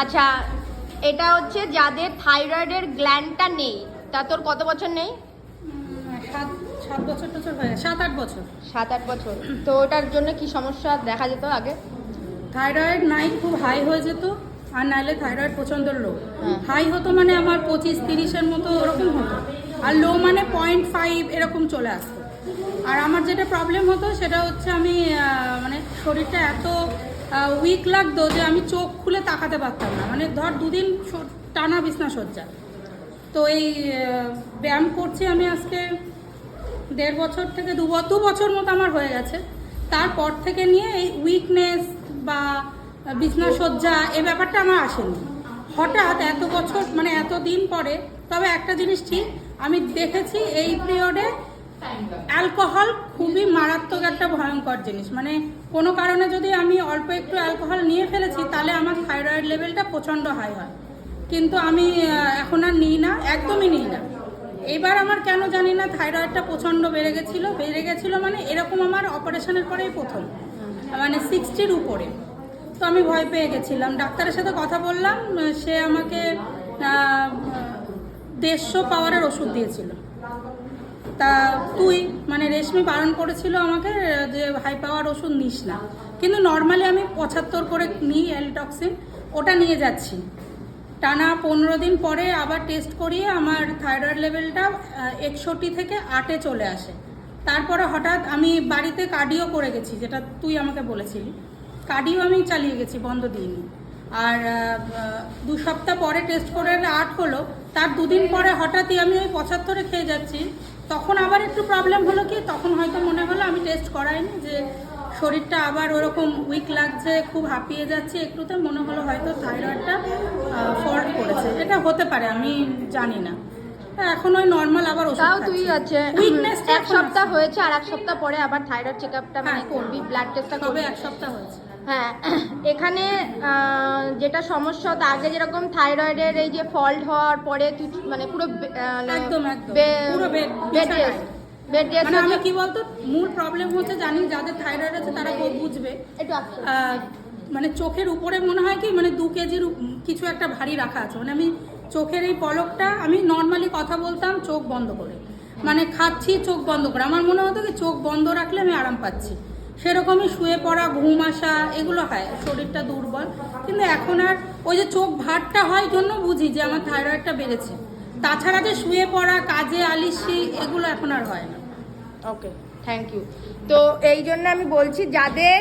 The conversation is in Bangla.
আচ্ছা এটা হচ্ছে যাদের থাইরয়েডের গ্ল্যান্ডটা নেই। তা তোর কত বছর নেই? সাত বছর টছর হয়ে সাত আট বছর। সাত আট বছর। তো ওটার জন্য কি সমস্যা দেখা যেত আগে? থাইরয়েড নাই খুব হাই হয়ে যেত আর নাহলে থাইরয়েড প্রচণ্ড লো হ্যাঁ। হাই হতো মানে আমার পঁচিশ তিরিশের মতো ওরকম হতো। আর লো মানে পয়েন্ট ফাইভ এরকম চলে আসতো। আর আমার যেটা প্রবলেম হতো সেটা হচ্ছে আমি মানে শরীরটা এত উইক লাগতো যে আমি চোখ খুলে তাকাতে পারতাম না। মানে ধর দুদিন টানা বিছনা সজ্জা তো এই ব্যায়াম করছি আমি আজকে দেড় বছর থেকে দু দু বছর মতো আমার হয়ে গেছে। তারপর থেকে নিয়ে এই উইকনেস বা বিছনা সজ্জা এ ব্যাপারটা আমার আসেনি। হঠাৎ এত বছর মানে এত দিন পরে, তবে একটা জিনিস ঠিক, আমি দেখেছি এই পিরিয়ডে অ্যালকোহল খুবই মারাত্মক একটা ভয়ঙ্কর জিনিস। মানে কোনো কারণে যদি আমি অল্প একটু অ্যালকোহল নিয়ে ফেলেছি, তাহলে আমার থাইরয়েড লেভেলটা প্রচণ্ড হাই হয়। কিন্তু আমি এখন আর নিই না, একদমই নিই না। এবার আমার কেন জানি না থাইরয়েডটা প্রচণ্ড বেড়ে গেছিল। বেড়ে গেছিল মানে এরকম আমার অপারেশনের পরেই প্রথম মানে সিক্সটির উপরে। তো আমি ভয় পেয়ে গেছিলাম। ডাক্তারের সাথে কথা বললাম, সে আমাকে দেড়শো পাওয়ারের ওষুধ দিয়েছিল। তা তুই মানে রেশমি বারণ করেছিল আমাকে যে হাই পাওয়ার ওষুধ নিস না। কিন্তু নর্মালি আমি পঁচাত্তর করে নিই অ্যালটক্সিন ওটা নিয়ে যাচ্ছি। টানা পনেরো দিন পরে আবার টেস্ট করিয়ে আমার থাইরয়েড লেভেলটা একষট্টি থেকে আটে চলে আসে। তারপরে হঠাৎ আমি বাড়িতে কার্ডিও করে গেছি, যেটা তুই আমাকে বলেছিলি। কার্ডিও আমি চালিয়ে গেছি, বন্ধ দিইনি আর দু সপ্তাহ পরে টেস্ট করে আট হলো। তার দুদিন পরে হঠাৎই আমি ওই পঁচাত্তরে খেয়ে যাচ্ছি। তখন আবার একটু প্রবলেম হলো কি তখন হয়তো মনে হলো আমি টেস্ট করাইনি যে শরীরটা আবার ওরকম উইক লাগছে খুব হাঁপিয়ে যাচ্ছে একটুতে মনে হলো হয়তো থাইরয়েডটা ফল্ট করেছে। এটা হতে পারে আমি জানি না। এখন ওই নর্মাল আবার তাও তুই আছে উইকনেস এক সপ্তাহ হয়েছে আর এক সপ্তাহ পরে আবার থাইরয়েড চেক আপটা মানে হ্যাঁ, করবি ব্লাড টেস্টটা করবি। এক সপ্তাহ হয়েছে। হ্যাঁ এখানে যেটা সমস্যা হতো আগে যেরকম থাইরয়েডের এই যে ফল্ট হওয়ার পরে মানে পুরো মানে একদম, একদম। বে- পুরো bed- bed বিছানায়। rest। bed rest মানে আমি কি বলতো মূল প্রবলেম হচ্ছে জানি যাদের থাইরয়েড আছে তারা খুব বুঝবে মানে চোখের উপরে মনে হয় কি মানে দু কেজির কিছু একটা ভারী রাখা আছে মানে আমি চোখের এই পলকটা আমি নর্মালি কথা বলতাম চোখ বন্ধ করে মানে খাচ্ছি চোখ বন্ধ করে আমার মনে হতো কি চোখ বন্ধ রাখলে আমি আরাম পাচ্ছি সেরকমই শুয়ে পড়া, ঘুম আসা, এগুলো হয়। শরীরটা দুর্বল। কিন্তু এখন আর ওই যে চোখ ভারটা হয় জন্য বুঝি যে আমার থাইরয়েডটা বেড়েছে। তাছাড়া যে শুয়ে পড়া, কাজে আলিসি, এগুলো এখন আর হয় না। ওকে থ্যাংক ইউ তো এই জন্য আমি বলছি, যাদের